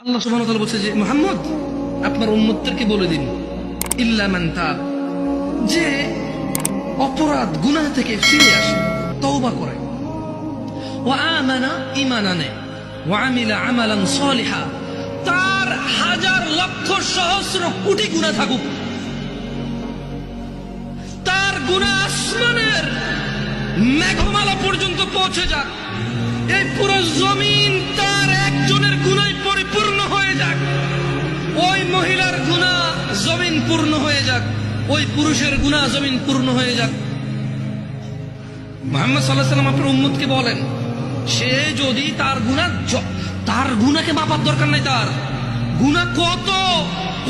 আল্লাহ ওয়া তাআলা বলছে যে, মুহাম্মদ, আপনার উম্মতদেরকে বলে দিন। ইল্লা মান তাব যে অপরাধ, গুনাহ থেকে ফিরে আসে, তওবা করে। ওয়া আমানা ঈমান আনে ওয়া আমিলা আমালান সলিহা। তার হাজার লক্ষ সহস্র কোটি গুনাহ থাকুক। তার গুনাহ আসমানের মেঘমালা পর্যন্ত পৌঁছে যাক। এই পুরো জমিন তার একজনের গুনায় পরিপূর্ণ হয়ে যাক। ওই মহিলার গুনাহ জমিন পূর্ণ হয়ে যাক। ওই পুরুষের গুনাহ জমিন পূর্ণ হয়ে যাক। মোহাম্মদ সাল্লাহ সাল্লাম আপনার উম্মতকে বলেন, সে যদি তার গুণা তার গুণাকে মাপার দরকার নাই তার। গুণা কত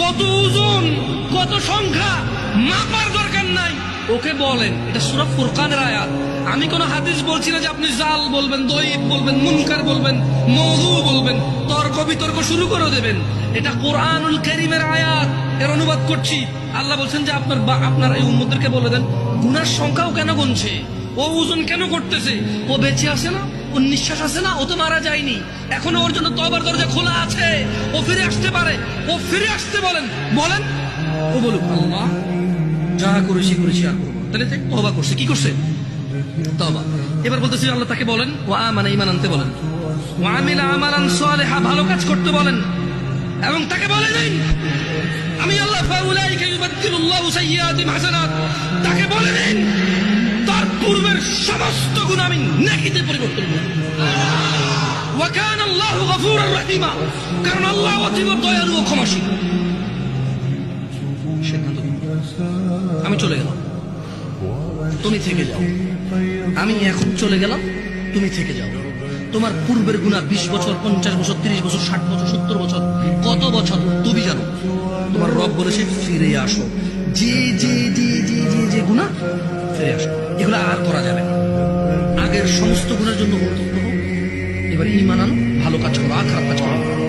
কত ওজন, কত সংখ্যা মাপার দরকার নাই। ওকে বলেন এটা সুরা ফুরকানের আয়াত। আমি কোন হাদিস বলছি না যে আপনি জাল বলবেন দইব বলবেন, মুনকার বলবেন মৌদু বলবেন, তর্ক বিতর্ক শুরু করে দেবেন। এটা কোরআনুল করিমের আয়াত। এর অনুবাদ করছি। আল্লাহ বলছেন যে আপনার বা- আপনার এই উম্মদেরকে বলে দেন, গুনার সংখ্যাও কেন গুনছে? ও ওজন কেন করতেছে? ও বেঁচে আছে না? ও নিঃশ্বাস আছে না? ও তো মারা যায়নি। এখনও ওর জন্য তবার দরজা খোলা আছে। ও ফিরে আসতে পারে। ও ফিরে আসতে বলেন। বলেন? ও বলুক, আল্লাহ। যা করেছি করেছি আর করব তাহলে তওবা করছে। কি করছে? তবা এবার বলতেছি, আল্লাহ তাকে বলেন ও মানে ইমান আনতে বলেন। ও আমিলা আমালান সালেহা ভালো কাজ করতে বলেন। এবং তাকে বলে দিন, আমি আল্লাহ ফাউলাইকা ইউবাদদিলুল্লাহু সাইয়্যাতিহিম হাসানাত তাকে বলে দিন, তার পূর্বের সমস্ত গুণ আমি নেকিতে পরিবর্তন করব। ওয়া কানা আল্লাহু গফুরার রহিমা কারণ আল্লাহ অতীব দয়ালু ও ক্ষমাশীল। চলে গেলাম। তুমি থেকে যাও। আমি এখন চলে গেলাম, তুমি থেকে যাও। তোমার পূর্বের গুণা বিশ বছর, পঞ্চাশ বছর, তিরিশ বছর, ষাট বছর, সত্তর বছর, কত বছর, তুমি জানো। তোমার রব বলেছে, ফিরে আসো। যে যে যে যে যে যে গুণা, ফিরে আসো। এগুলো আর করা যাবে না। আগের সমস্ত গুণার জন্য এবার ইমান আনো, ভালো কাজ করো আর খারাপ কাজ করো।